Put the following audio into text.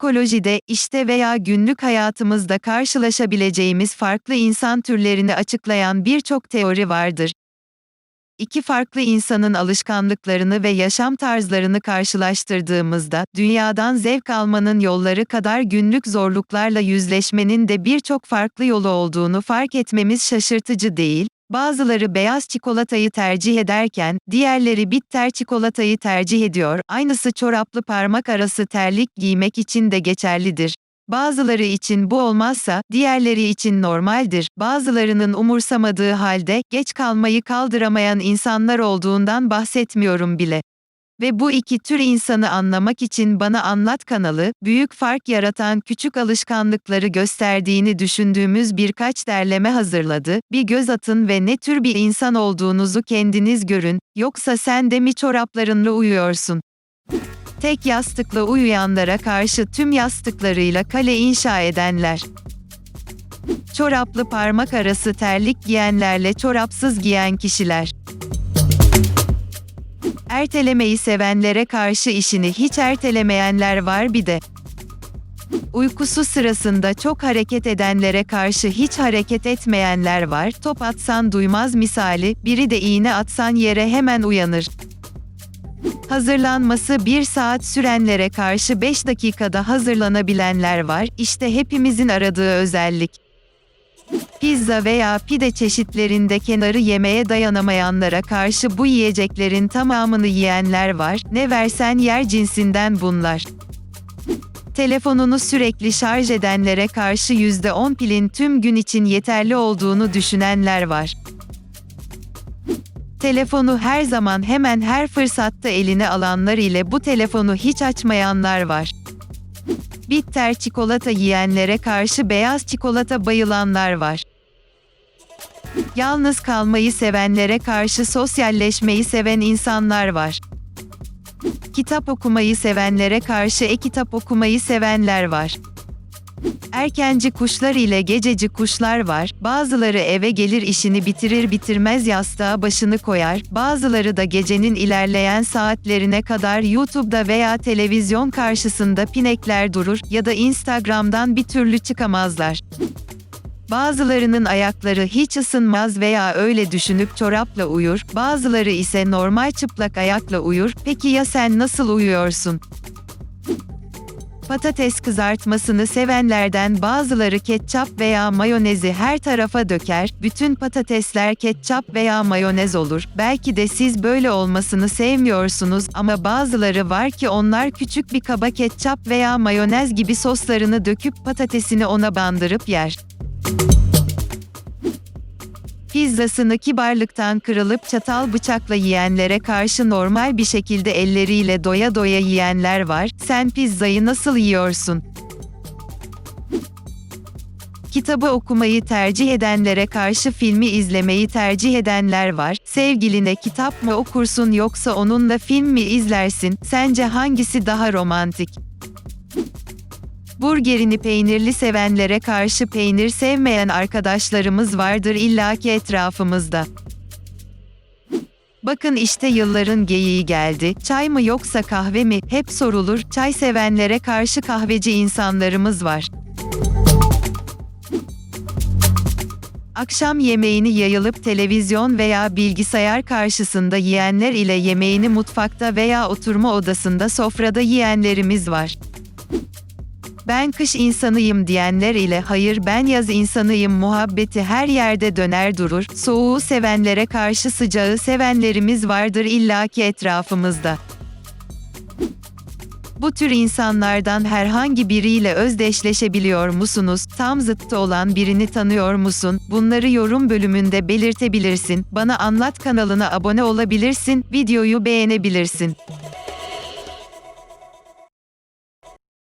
Psikolojide, işte veya günlük hayatımızda karşılaşabileceğimiz farklı insan türlerini açıklayan birçok teori vardır. İki farklı insanın alışkanlıklarını ve yaşam tarzlarını karşılaştırdığımızda, dünyadan zevk almanın yolları kadar günlük zorluklarla yüzleşmenin de birçok farklı yolu olduğunu fark etmemiz şaşırtıcı değil. Bazıları beyaz çikolatayı tercih ederken, diğerleri bitter çikolatayı tercih ediyor. Aynısı çoraplı parmak arası terlik giymek için de geçerlidir. Bazıları için bu olmazsa, diğerleri için normaldir. Bazılarının umursamadığı halde, geç kalmayı kaldıramayan insanlar olduğundan bahsetmiyorum bile. Ve bu iki tür insanı anlamak için Bana Anlat kanalı, büyük fark yaratan küçük alışkanlıkları gösterdiğini düşündüğümüz birkaç derleme hazırladı. Bir göz atın ve ne tür bir insan olduğunuzu kendiniz görün, yoksa sen de mi çoraplarınla uyuyorsun? Tek yastıkla uyuyanlara karşı tüm yastıklarıyla kale inşa edenler. Çoraplı parmak arası terlik giyenlerle çorapsız giyen kişiler. Ertelemeyi sevenlere karşı işini hiç ertelemeyenler var bir de. Uykusu sırasında çok hareket edenlere karşı hiç hareket etmeyenler var. Top atsan duymaz misali, biri de iğne atsan yere hemen uyanır. Hazırlanması bir saat sürenlere karşı 5 dakikada hazırlanabilenler var. İşte hepimizin aradığı özellik. Pizza veya pide çeşitlerinde kenarı yemeye dayanamayanlara karşı bu yiyeceklerin tamamını yiyenler var. Ne versen yer cinsinden bunlar. Telefonunu sürekli şarj edenlere karşı %10 pilin tüm gün için yeterli olduğunu düşünenler var. Telefonu her zaman hemen her fırsatta eline alanlar ile bu telefonu hiç açmayanlar var. Bitter çikolata yiyenlere karşı beyaz çikolata bayılanlar var. Yalnız kalmayı sevenlere karşı sosyalleşmeyi seven insanlar var. Kitap okumayı sevenlere karşı e-kitap okumayı sevenler var. Erkenci kuşlar ile gececi kuşlar var. Bazıları eve gelir işini bitirir bitirmez yastığa başını koyar. Bazıları da gecenin ilerleyen saatlerine kadar YouTube'da veya televizyon karşısında pinekler durur ya da Instagram'dan bir türlü çıkamazlar. Bazılarının ayakları hiç ısınmaz veya öyle düşünüp çorapla uyur, bazıları ise normal çıplak ayakla uyur. Peki ya sen nasıl uyuyorsun? Patates kızartmasını sevenlerden bazıları ketçap veya mayonezi her tarafa döker, bütün patatesler ketçap veya mayonez olur. Belki de siz böyle olmasını sevmiyorsunuz ama bazıları var ki onlar küçük bir kaba ketçap veya mayonez gibi soslarını döküp patatesini ona bandırıp yer. Pizzasını kibarlıktan kırılıp çatal bıçakla yiyenlere karşı normal bir şekilde elleriyle doya doya yiyenler var. Sen pizzayı nasıl yiyorsun? Kitabı okumayı tercih edenlere karşı filmi izlemeyi tercih edenler var. Sevgiline kitap mı okursun yoksa onunla film mi izlersin? Sence hangisi daha romantik? Burgerini peynirli sevenlere karşı peynir sevmeyen arkadaşlarımız vardır illaki etrafımızda. Bakın işte yılların geyiği geldi. Çay mı yoksa kahve mi? Hep sorulur. Çay sevenlere karşı kahveci insanlarımız var. Akşam yemeğini yayılıp televizyon veya bilgisayar karşısında yiyenler ile yemeğini mutfakta veya oturma odasında sofrada yiyenlerimiz var. Ben kış insanıyım diyenler ile hayır ben yaz insanıyım muhabbeti her yerde döner durur. Soğuğu sevenlere karşı sıcağı sevenlerimiz vardır illaki etrafımızda. Bu tür insanlardan herhangi biriyle özdeşleşebiliyor musunuz? Tam zıttı olan birini tanıyor musun? Bunları yorum bölümünde belirtebilirsin. Bana Anlat kanalına abone olabilirsin, videoyu beğenebilirsin.